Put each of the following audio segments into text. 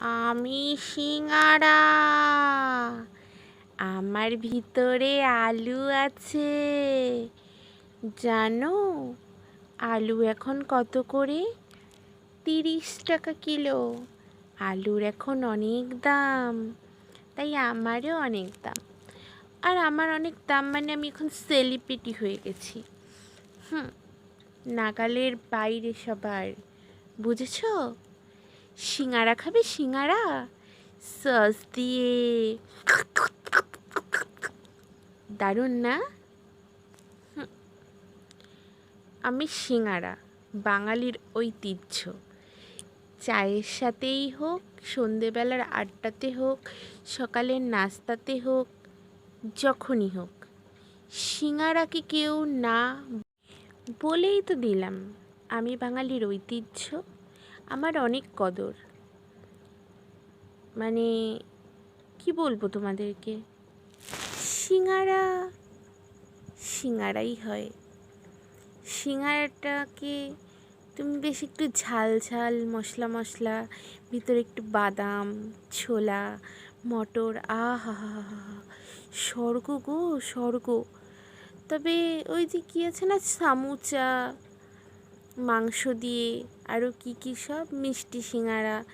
আমি সিঙ্গারা। আমার ভিতরে আলু আছে। জানো, আলু এখন কত করে? তিরিশ টাকা কিলো। আলুর এখন অনেক দাম। তাই আমারও অনেক দাম। আর আমার অনেক দাম মানে আমি এখন সেলিব্রিটি হয়ে গেছি। হুম, নাগালের বাইরে সবার। বুঝেছ? সিঙ্গারা খাবে? সিঙ্গারা? সস দিয়ে। দারুণ না? আমি সিঙ্গারা, বাঙালির ঐতিহ্য। চায়ের সাথেই হোক, সন্ধেবেলার আড্ডাতে হোক, সকালের নাস্তাতে হোক, যখনই হোক। সিঙ্গারাকে কেউ না বলেই তো দিলাম। আমি বাঙালির ঐতিহ্য। আমার অনেক কদর। মানে কি বলব তোমাদেরকে? সিঙ্গারা, সিঙ্গারাই হয়। সিঙ্গারাটাকে তুমি বেশ একটু ঝাল ঝাল, মশলা মশলা, ভিতরে একটু বাদাম, ছোলা, মটর আহা স্বর্গ গো, স্বর্গ। তবে ওই যে কী আছে না, সামুচা মাংস দিয়ে আরও কী কী সব? মিষ্টি সিঙ্গারা।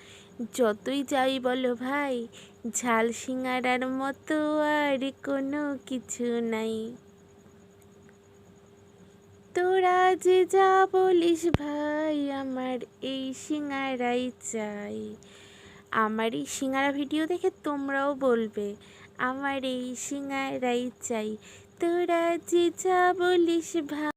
যতই যাই বলো ভাই, ঝাল সিঙ্গারার মতো আর কোনো কিছু নাই। তোরা যে যা বলিস ভাই, আমার এই সিঙ্গারাই চাই। আমার এই সিঙ্গারা ভিডিও দেখে তোমরাও বলবে, আমার এই সিঙ্গারাই চাই। তোরা যে যা বলিস ভাই